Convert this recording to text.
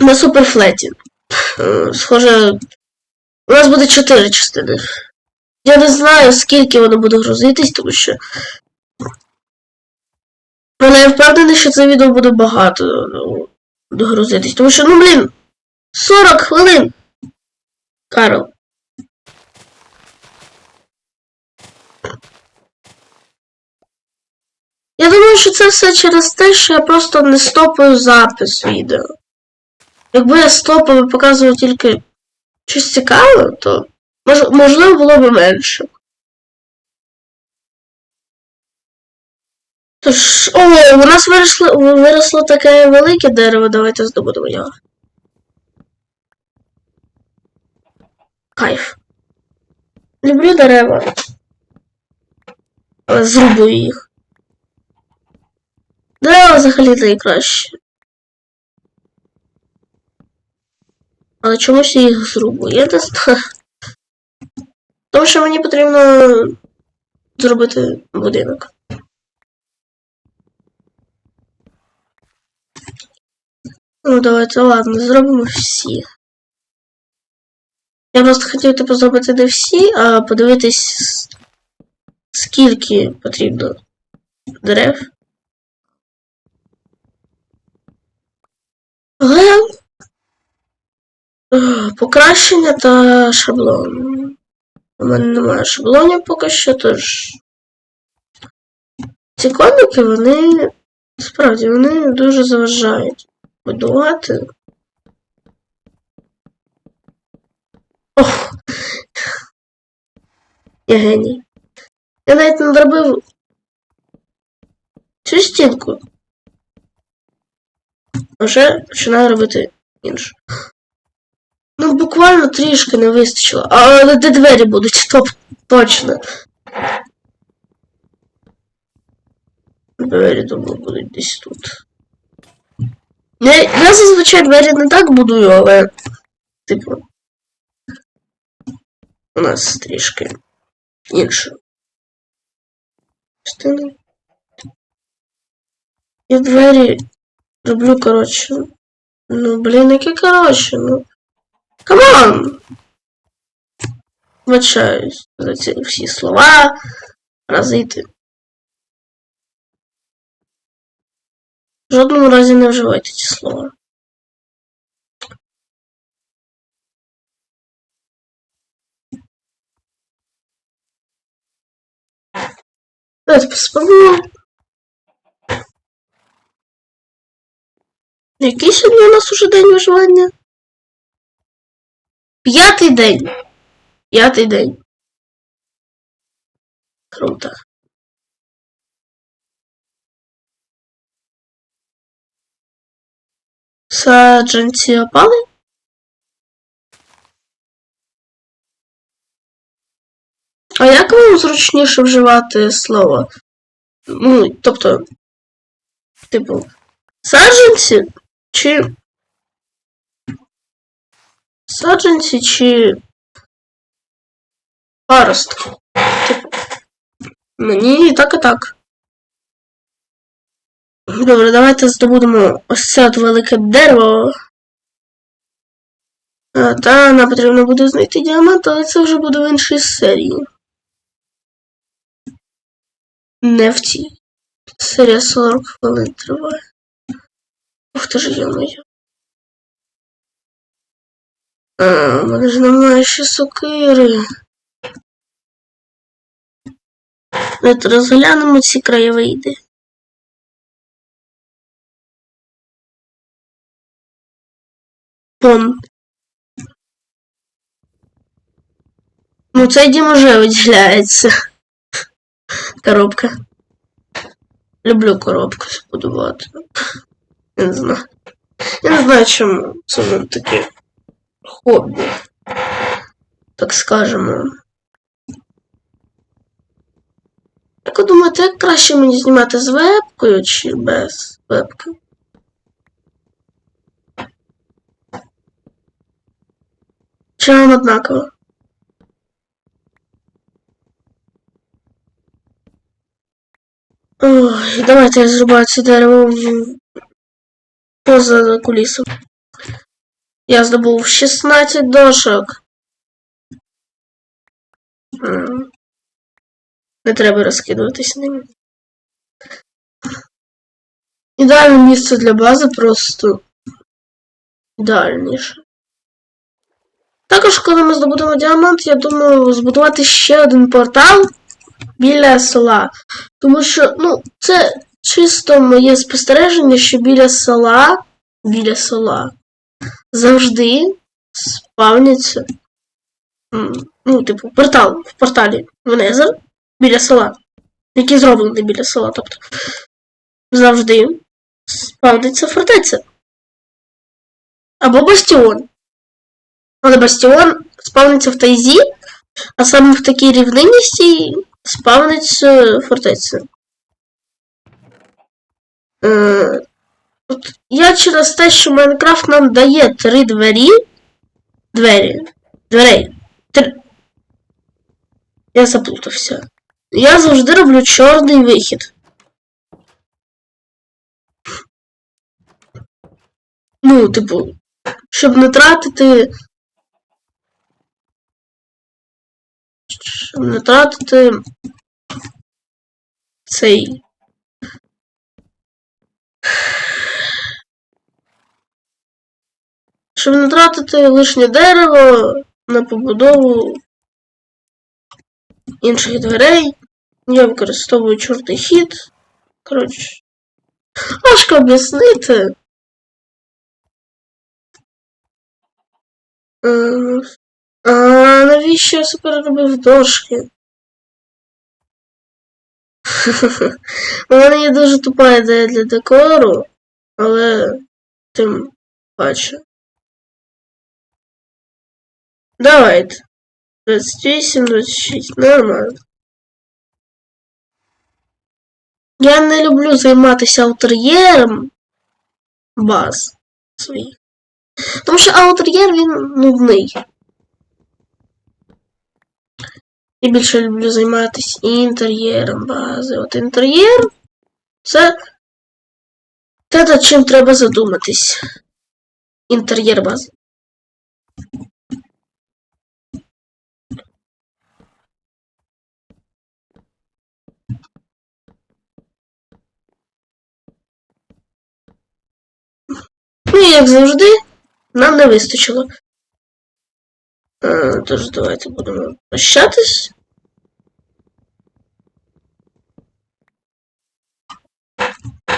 на суперфлеті. Е, Схоже, у нас буде 4 частини. Я не знаю, скільки воно буде грузитись, тому що. Але я впевнений, що це відео буде багато ну, догрузитись. Тому що, ну блін, 40 хвилин. Карл. Я думаю, що це все через те, що я просто не стопаю запис відео. Якби я стопав і показував тільки щось цікаве, то мож, можливо було б менше. Тож, о, у нас виросло, виросло таке велике дерево, давайте здобудемо його. Кайф. Люблю дерева. Але зрубую їх. Дерева взагалі найкраще. Але чомусь я їх зрубую. Я не. Тому що мені потрібно зробити будинок. Ну, давайте, ладно, зробимо всі. Я просто хотів типу зробити не всі, а подивитись, скільки потрібно дерев. Але е, покращення та шаблон. У мене немає шаблонів поки що, тож. Ці коміки, вони справді вони дуже заважають будувати. Ох! Я геній. Я навіть не зробив цю стінку. Вже починаю робити іншу. Ну, буквально трішки не вистачило. А де двері будуть? Топ, точно. Двері, думаю, будуть десь тут. Я, я зазвичай двері не так будую, але. Типу. У нас трішки інше. Частина. Я двері роблю, коротше. Ну, блін, яке коротше, ну. Камон! Вибачаюсь за ці всі слова, паразити. В жодному разі не вживайте ці слова. Давайте поспробуємо. Який сьогодні у нас уже день виживання? П'ятий день. П'ятий день. Круто. Саджанці опали? А як вам зручніше вживати слово? Ну, тобто, типу, саджанці чи. Саджанці чи. Паростки? Типу. Мені і так і так. Добре, давайте здобудемо ось це велике дерево. Та нам потрібно буде знайти діамант, але це вже буде в іншій серії. Не в тій. Серія 40 хвилин триває. Ух ти ж йомаю. А, у мене ж немає ще сокири. Давайте розглянемо ці краєвиди. Вон. Ну, цей дім уже виділяється. Коробка. Люблю коробку збудувати. Я не знаю. Я не знаю, чому це в мене таке Хобі. Так скажемо. Як ви думаєте, як краще мені знімати з вебкою чи без вебки? Чи вам однаково? Ой, давайте я зрубаю це дерево поза кулісом. Я здобув 16 дошок. Не треба розкидуватись ними. Ідеальне місце для бази просто ідеальніше. Також, коли ми здобудемо діамант, я думаю збудувати ще один портал біля села. Тому що, ну, це чисто моє спостереження, що біля села, біля села завжди спавняться. Ну, типу, портал в порталі в біля села. Який зроблений біля села, тобто. Завжди спавниться фортеця. Або бастіон. Але бастіон спавниться в тайзі, а саме в такій рівнинності спавниться фортеця. Е, от я через те, що Майнкрафт нам дає три двері. Двері. Дверей. Три. Я заплутався. Я завжди роблю чорний вихід. Ну, типу, щоб не тратити. Щоб не тратити цей. Щоб не тратити лишнє дерево на побудову інших дверей. Я використовую чорний хід. Коротше. Важко об'яснити. Е, А навіщо я себе робив дошки? У мене є дуже тупа ідея для декору, але тим паче. Давайте. 28, 26, нормально. Я не люблю займатися аутер'єром баз своїх. Тому що аутер'єр він нудний. І більше люблю займатися інтер'єром бази. От інтер'єр це те, над чим треба задуматись. Інтер'єр бази. Як завжди, нам не вистачило. Е, Тож давайте будемо прощатись.